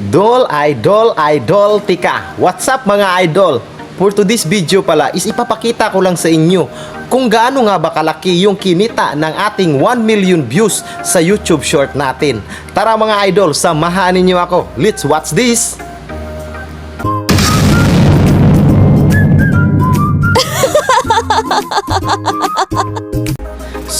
Idol, idol, idol, tika. What's up mga idol? For today's video pala is ipapakita ko lang sa inyo kung gaano nga ba kalaki yung kinita ng ating 1 million views sa YouTube short natin. Tara mga idol, samahan ninyo ako. Let's watch this!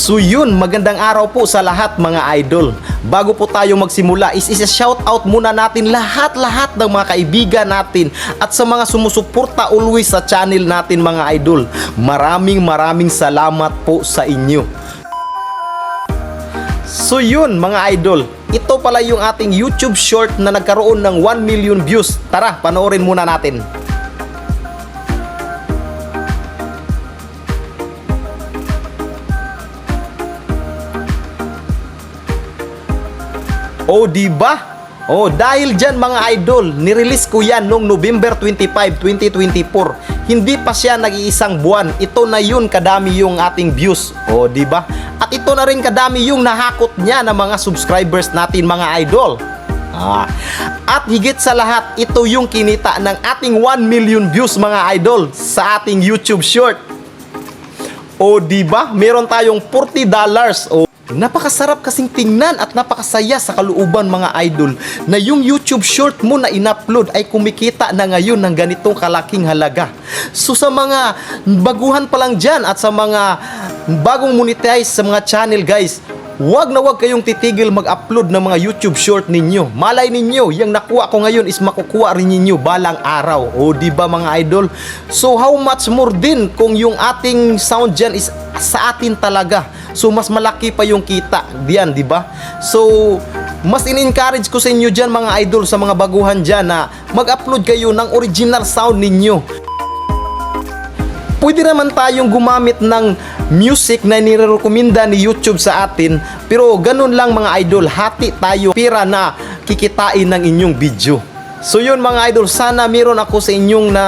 So yun, magandang araw po sa lahat mga idol. Bago po tayo magsimula, is isa shout out muna natin lahat-lahat ng mga kaibigan natin at sa mga sumusuporta always sa channel natin mga idol. Maraming maraming salamat po sa inyo. So yun mga idol, ito pala yung ating YouTube short na nagkaroon ng 1 million views. Tara, panoorin muna natin. Oh, di ba? Oh, dahil dyan mga idol, nirelease ko yan noong November 25, 2024. Hindi pa siya nag-iisang buwan. Ito na yun kadami yung ating views. Oh, di ba? At ito na rin kadami yung nahakot niya ng mga subscribers natin mga idol. Ah. At higit sa lahat, ito yung kinita ng ating 1 million views mga idol sa ating YouTube short. O di ba? Meron tayong 40 dollars. O napakasarap kasing tingnan at napakasaya sa kaluuban mga idol na yung YouTube short mo na in-upload ay kumikita na ngayon ng ganitong kalaking halaga. So sa mga baguhan pa lang dyan at sa mga bagong monetize sa mga channel guys, Huwag na huwag kayong titigil mag-upload ng mga YouTube short ninyo. Malay ninyo, yung nakuha ko ngayon is makukuha rin ninyo balang araw. O di ba mga idol? So how much more din kung yung ating sound dyan is sa atin talaga. So mas malaki pa yung kita diyan, di ba? So mas in-encourage ko sa inyo dyan mga idol sa mga baguhan dyan na mag-upload kayo ng original sound ninyo. Pwede naman tayong gumamit ng music na nirekomenda ni YouTube sa atin pero ganun lang mga idol hati tayo pira na kikitain ng inyong video so yun mga idol sana meron ako sa inyong na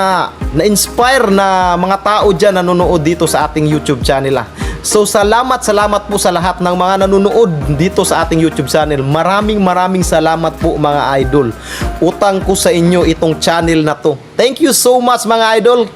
na-inspire na mga tao dyan na nanonood dito sa ating YouTube channel ah. So salamat salamat po sa lahat ng mga nanonood dito sa ating YouTube channel. Maraming maraming salamat po mga idol. Utang ko sa inyo itong channel na to. Thank you so much mga idol.